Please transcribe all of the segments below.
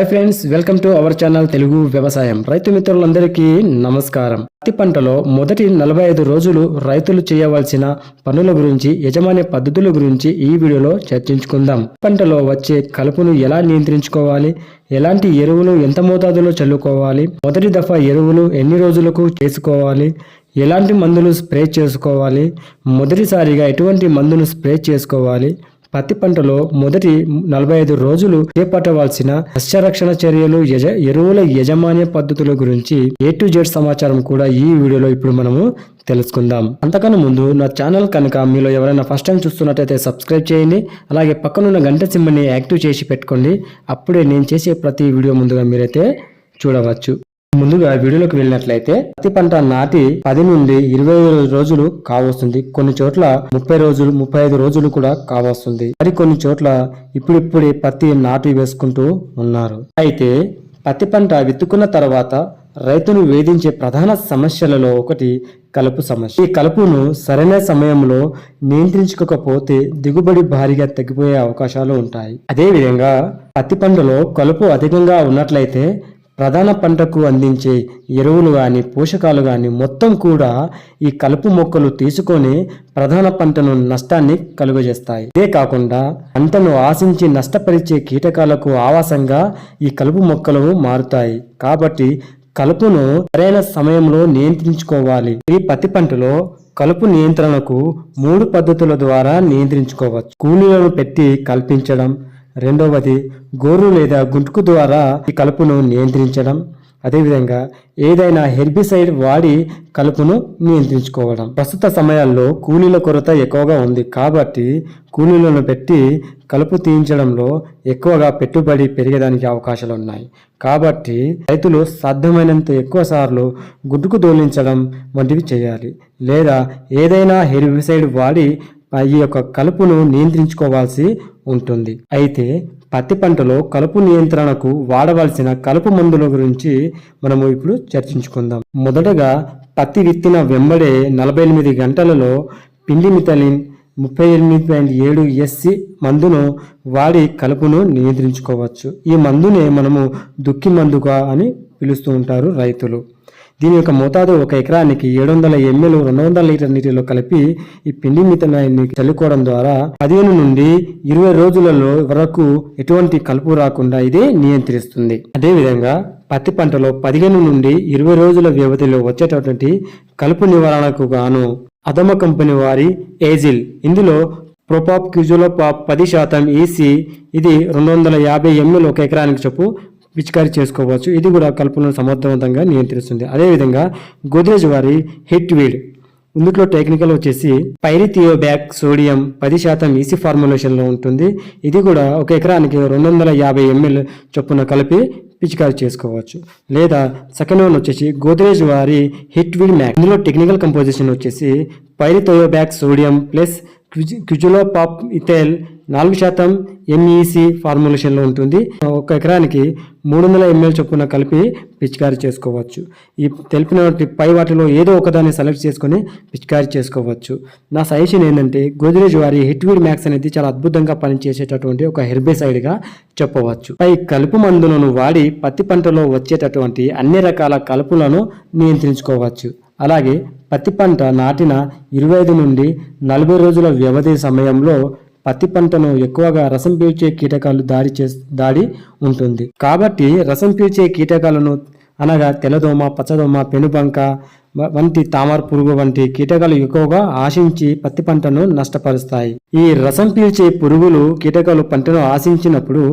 Hi friends welcome to our channel Telugu వ్యవసాయం రైతు మిత్రులందరికీ నమస్కారం. పత్తి పంటలో మొదటి నలభై ఐదు రోజులు రైతులు చేయవలసిన పనుల గురించి యజమాని పద్ధతుల గురించి ఈ వీడియోలో చర్చించుకుందాం. పంటలో వచ్చే కలుపును ఎలా నియంత్రించుకోవాలి? ఎలాంటి ఎరువులు ఎంత మోతాదులో చల్లుకోవాలి? మొదటి దఫా ఎరువులు ఎన్ని రోజులకు చేసుకోవాలి? ఎలాంటి మందులు స్ప్రే చేసుకోవాలి? మొదటిసారిగా ఎటువంటి మందులు స్ప్రే చేసుకోవాలి? పత్తి పంటలో మొదటి నలభై ఐదు రోజులు చేపట్టవలసిన సస్యరక్షణ చర్యలు యజ ఎరువుల యజమాన్య పద్ధతుల గురించి ఏ టు జెడ్ సమాచారం కూడా ఈ వీడియోలో ఇప్పుడు మనము తెలుసుకుందాం. అంతకన్నా ముందు నా ఛానల్ కనుక మీలో ఎవరైనా ఫస్ట్ టైం చూస్తున్నట్టయితే సబ్స్క్రైబ్ చేయండి. అలాగే పక్కనున్న గంట సింబల్ని యాక్టివ్ చేసి పెట్టుకోండి. అప్పుడే నేను చేసే ప్రతి వీడియో ముందుగా మీరైతే చూడవచ్చు. ముందుగా వీడియోలోకి వెళ్ళినట్లయితే పత్తి పంట నాటి పది నుండి ఇరవై రోజులు కావస్తుంది. కొన్ని చోట్ల ముప్పై రోజులు ముప్పై ఐదు రోజులు కూడా కావస్తుంది. మరి కొన్ని చోట్ల ఇప్పుడిప్పుడే పత్తి నాటు వేసుకుంటూ ఉన్నారు. అయితే పత్తి పంట విత్తుకున్న తర్వాత రైతును వేధించే ప్రధాన సమస్యలలో ఒకటి కలుపు సమస్య. ఈ కలుపును సరైన సమయంలో నియంత్రించుకోకపోతే దిగుబడి భారీగా తగ్గిపోయే అవకాశాలు ఉంటాయి. అదేవిధంగా పత్తి పంటలో కలుపు అధికంగా ఉన్నట్లయితే ప్రధాన పంటకు అందించే ఎరువులు కానీ పోషకాలు కానీ మొత్తం కూడా ఈ కలుపు మొక్కలు తీసుకొని ప్రధాన పంటను నష్టాన్ని కలుగజేస్తాయి. ఇదే కాకుండా పంటను ఆశించి నష్టపరిచే కీటకాలకు ఆవాసంగా ఈ కలుపు మొక్కలు మారుతాయి. కాబట్టి కలుపును సరైన సమయంలో నియంత్రించుకోవాలి. ఈ పత్తి పంటలో కలుపు నియంత్రణకు మూడు పద్ధతుల ద్వారా నియంత్రించుకోవచ్చు. కూలీలను పెట్టి కల్పించడం రెండవది గోరు లేదా గుంటుకు ద్వారా ఈ కలుపును నియంత్రించడం. అదేవిధంగా ఏదైనా హెర్బిసైడ్ వాడి కలుపును నియంత్రించుకోవడం. ప్రస్తుత సమయాల్లో కూలీల కొరత ఎక్కువగా ఉంది కాబట్టి కూలీలను పెట్టి కలుపు తీయించడంలో ఎక్కువగా పెట్టుబడి పెరిగేదానికి అవకాశాలు ఉన్నాయి కాబట్టి రైతులు సాధ్యమైనంత ఎక్కువ సార్లు గుడ్డుకు దోలించడం వంటివి చేయాలి. లేదా ఏదైనా హెర్బిసైడ్ వాడి ఈ యొక్క కలుపును నియంత్రించుకోవాల్సి ఉంటుంది. అయితే పత్తి పంటలో కలుపు నియంత్రణకు వాడవలసిన కలుపు మందుల గురించి మనము ఇప్పుడు చర్చించుకుందాం. మొదటగా పత్తి విత్తిన వెంబడే నలభై ఎనిమిది గంటలలో పిండి మిథలిన్ ముప్పై ఎనిమిది పాయింట్ ఏడు ఎస్సి మందును వాడి కలుపును నియంత్రించుకోవచ్చు. ఈ మందునే మనము దుక్కి మందుగా అని పిలుస్తూ ఉంటారు రైతులు. దీని యొక్క మోతాదు ఒక ఎకరానికి ఏడు వందల ఎంఎల్ రెండు వందల లీటర్ నీటిలో కలిపి ఈ పిండి మితనాన్ని చల్లుకోవడం ద్వారా పదిహేను నుండి ఇరవై రోజులలో వరకు ఎటువంటి కలుపు రాకుండా ఇది నియంత్రిస్తుంది. అదేవిధంగా పత్తి పంటలో పదిహేను నుండి ఇరవై రోజుల వ్యవధిలో వచ్చేటటువంటి కలుపు నివారణకు గాను అదమ కంపెనీ వారి ఏజిల్ ఇందులో ప్రొపాప్ క్యూజోలోపాప్ పది శాతం ఈసీ ఇది రెండు వందల యాభై ఎంఎల్ ఒక ఎకరానికి చొప్పు పిచికారీ చేసుకోవచ్చు. ఇది కూడా కలుపులను సమర్థవంతంగా నియంత్రిస్తుంది. అదేవిధంగా గోద్రేజ్ వారి హిట్ వీడ్ ఇందులో టెక్నికల్ వచ్చేసి పైరిథియోబ్యాక్ సోడియం పది శాతం ఈసీ ఫార్ములేషన్లో ఉంటుంది. ఇది కూడా ఒక ఎకరానికి రెండు వందల యాభై ఎంఎల్ చొప్పున కలిపి పిచికారి చేసుకోవచ్చు. లేదా సెకండ్ వన్ వచ్చేసి గోద్రేజ్ వారి హిట్ వీడ్ మ్యాక్. ఇందులో టెక్నికల్ కంపోజిషన్ వచ్చేసి pyrithiobac sodium plus quizalofop ethyl నాలుగు శాతం ఎంఈసి ఫార్ములేషన్లో ఉంటుంది. ఒక ఎకరానికి మూడు వందల ఎంఎల్ చొప్పున కలిపి పిచికారీ చేసుకోవచ్చు. ఈ తెలిపిన పై వాటిలో ఏదో ఒకదాన్ని సెలెక్ట్ చేసుకొని పిచికారీ చేసుకోవచ్చు. నా సజెషన్ ఏంటంటే గోద్రేజ్ వారి హిట్వీడ్ మ్యాక్స్ అనేది చాలా అద్భుతంగా పనిచేసేటటువంటి ఒక హెర్బిసైడ్గా చెప్పవచ్చు. పై కలుపు మందులను వాడి పత్తి పంటలో వచ్చేటటువంటి అన్ని రకాల కలుపులను నియంత్రించుకోవచ్చు. అలాగే పత్తి పంట నాటిన ఇరవై ఐదు నుండి నలభై రోజుల వ్యవధి సమయంలో పత్తి పంటను ఎక్కువగా రసం పీల్చే కీటకాలు దాడి చే దాడి ఉంటుంది. కాబట్టి రసం పీల్చే కీటకాలను అనగా తెల్లదోమ పచ్చదోమ పెనుబంక వంటి తామర పురుగు వంటి కీటకాలు ఎక్కువగా ఆశించి పత్తి పంటను నష్టపరుస్తాయి. ఈ రసం పీల్చే పురుగులు కీటకాలు పంటను ఆశించినప్పుడు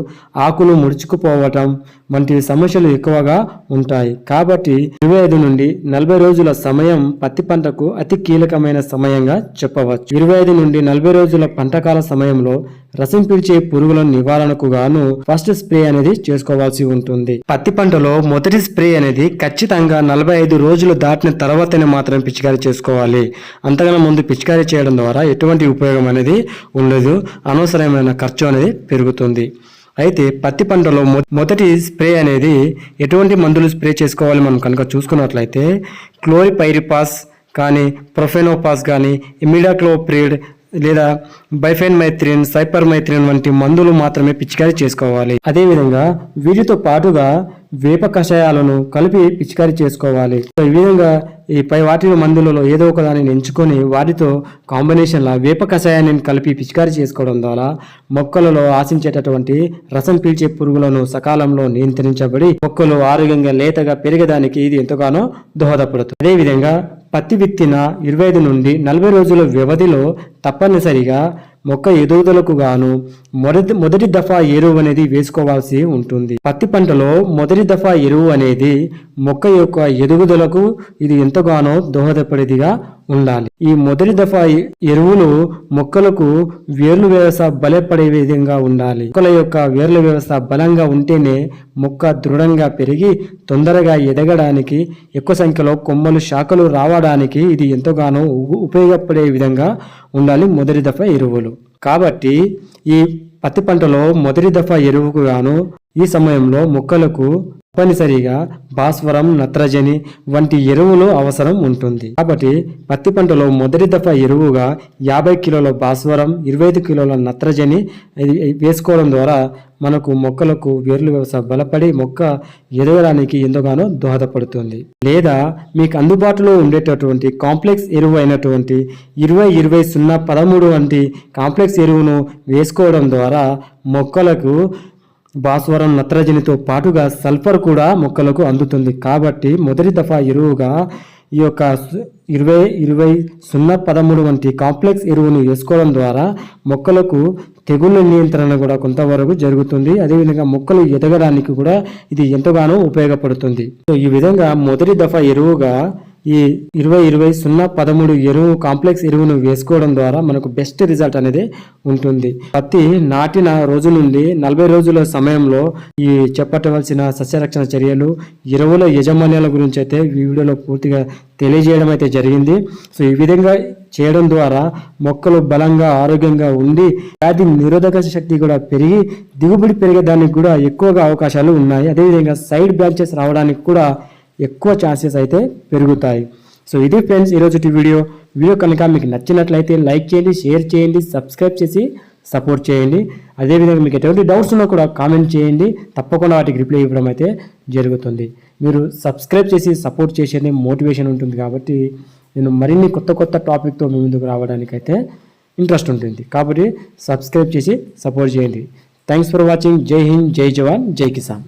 ఆకులు ముడుచుకుపోవటం వంటి సమస్యలు ఎక్కువగా ఉంటాయి. కాబట్టి ఇరవై ఐదు నుండి నలభై రోజుల సమయం పత్తి పంటకు అతి కీలకమైన సమయంగా చెప్పవచ్చు. ఇరవై ఐదు నుండి నలభై రోజుల పంటకాల సమయంలో రసం పీల్చే పురుగుల నివారణకు గాను ఫస్ట్ స్ప్రే అనేది చేసుకోవాల్సి ఉంటుంది. పత్తి పంటలో మొదటి స్ప్రే అనేది ఖచ్చితంగా నలభై ఐదు రోజులు దాటిన తర్వాతనే మాత్రం పిచికారీ చేసుకోవాలి. అంతకన్నా ముందు పిచికారీ చేయడం ద్వారా ఎటువంటి ఉపయోగం అనేది ఉండదు. అనవసరమైన ఖర్చు అనేది పెరుగుతుంది. అయితే పత్తి పంటలో మొదటి స్ప్రే అనేది ఎటువంటి మందులు స్ప్రే చేసుకోవాలి మనం కనుక చూసుకున్నట్లయితే క్లోరిపైరిపాస్ కానీ ప్రొఫెనోపాస్ కానీ ఇమిడాక్లోప్రిడ్ లేదా బైఫెన్ మైత్రిన్ సైపర్ మైత్రిన్ వంటి మందులు మాత్రమే పిచికారీ చేసుకోవాలి. అదేవిధంగా వీటితో పాటుగా వేప కషాయాలను కలిపి పిచికారీ చేసుకోవాలి. సో ఈ విధంగా ఈ పై వాటి మందులలో ఏదో ఒక దానిని ఎంచుకొని వాటితో కాంబినేషన్లా వేప కషాయాన్ని కలిపి పిచికారీ చేసుకోవడం ద్వారా మొక్కలలో ఆశించేటటువంటి రసం పీల్చే పురుగులను సకాలంలో నియంత్రించబడి మొక్కలు ఆరోగ్యంగా లేతగా పెరిగేదానికి ఇది ఎంతగానో దోహదపడుతుంది. అదేవిధంగా పత్తి విత్తిన ఇరవై ఐదు నుండి నలభై రోజుల వ్యవధిలో తప్పనిసరిగా మొక్క ఎదుగుదలకు గాను మొదటి మొదటి దఫా ఎరువు అనేది వేసుకోవాల్సి ఉంటుంది. పత్తి పంటలో మొదటి దఫా ఎరువు అనేది మొక్క యొక్క ఎదుగుదలకు ఇది ఎంతగానో దోహదపడేదిగా ఉండాలి. ఈ మొదటి దఫా ఎరువులు మొక్కలకు వేర్లు వ్యవస్థ బలపడే విధంగా ఉండాలి. మొక్కల యొక్క వేర్ల వ్యవస్థ బలంగా ఉంటేనే మొక్క దృఢంగా పెరిగి తొందరగా ఎదగడానికి ఎక్కువ సంఖ్యలో కొమ్మలు శాఖలు రావడానికి ఇది ఎంతగానో ఉపయోగపడే విధంగా ఉండాలి మొదటి దఫా ఎరువులు. కాబట్టి ఈ పత్తి పంటలో మొదటి దఫా ఎరువుకు గాను ఈ సమయంలో మొక్కలకు తప్పనిసరిగా భాస్వరం నత్రజని వంటి ఎరువులు అవసరం ఉంటుంది. కాబట్టి పత్తి పంటలో మొదటి దఫా ఎరువుగా యాభై కిలోల భాస్వరం ఇరవై ఐదు కిలోల నత్రజని వేసుకోవడం ద్వారా మనకు మొక్కలకు వేర్లు వ్యవస్థ బలపడి మొక్క ఎదగడానికి ఎంతగానో దోహదపడుతుంది. లేదా మీకు అందుబాటులో ఉండేటటువంటి కాంప్లెక్స్ ఎరువు అయినటువంటి ఇరవై ఇరవై సున్నా పదమూడు వంటి కాంప్లెక్స్ ఎరువును వేసుకోవడం ద్వారా మొక్కలకు భాస్వరం నత్రజనితో పాటుగా సల్ఫర్ కూడా మొక్కలకు అందుతుంది. కాబట్టి మొదటి దఫా ఎరువుగా ఈ యొక్క ఇరవై ఇరవై సున్నా పదమూడు వంటి కాంప్లెక్స్ ఎరువును వేసుకోవడం ద్వారా మొక్కలకు తెగుళ్ళ నియంత్రణ కూడా కొంతవరకు జరుగుతుంది. అదేవిధంగా మొక్కలు ఎదగడానికి కూడా ఇది ఎంతగానో ఉపయోగపడుతుంది. సో ఈ విధంగా మొదటి దఫా ఎరువుగా ఈ ఇరవై ఇరవై సున్నా పదమూడు ఎరువు కాంప్లెక్స్ ఎరువును వేసుకోవడం ద్వారా మనకు బెస్ట్ రిజల్ట్ అనేది ఉంటుంది. పత్తి నాటిన రోజు నుండి నలభై రోజుల సమయంలో ఈ చెప్పవలసిన సస్యరక్షణ చర్యలు ఎరువుల యజమాన్యాల గురించి అయితే ఈ వీడియోలో పూర్తిగా తెలియజేయడం అయితే జరిగింది. సో ఈ విధంగా చేయడం ద్వారా మొక్కలు బలంగా ఆరోగ్యంగా ఉండి వ్యాధి నిరోధక శక్తి కూడా పెరిగి దిగుబడి పెరిగేదానికి కూడా ఎక్కువగా అవకాశాలు ఉన్నాయి. అదేవిధంగా సైడ్ బ్రాంచెస్ రావడానికి కూడా ఎక్కువ ఛాన్సెస్ అయితే పెరుగుతాయి. సో ఇది ఫ్రెండ్స్ ఈరోజు వీడియో. వీడియో కనుక మీకు నచ్చినట్లయితే లైక్ చేయండి షేర్ చేయండి సబ్స్క్రైబ్ చేసి సపోర్ట్ చేయండి. అదేవిధంగా మీకు ఎటువంటి డౌట్స్ ఉన్నా కూడా కామెంట్ చేయండి. తప్పకుండా వాటికి రిప్లై ఇవ్వడం అయితే జరుగుతుంది. మీరు సబ్స్క్రైబ్ చేసి సపోర్ట్ చేసేది మోటివేషన్ ఉంటుంది కాబట్టి నేను మరిన్ని కొత్త కొత్త టాపిక్తో మీ ముందుకు రావడానికైతే ఇంట్రెస్ట్ ఉంటుంది. కాబట్టి సబ్స్క్రైబ్ చేసి సపోర్ట్ చేయండి. Thanks for watching. Jai Hind Jai జవాన్ జై కిసాన్.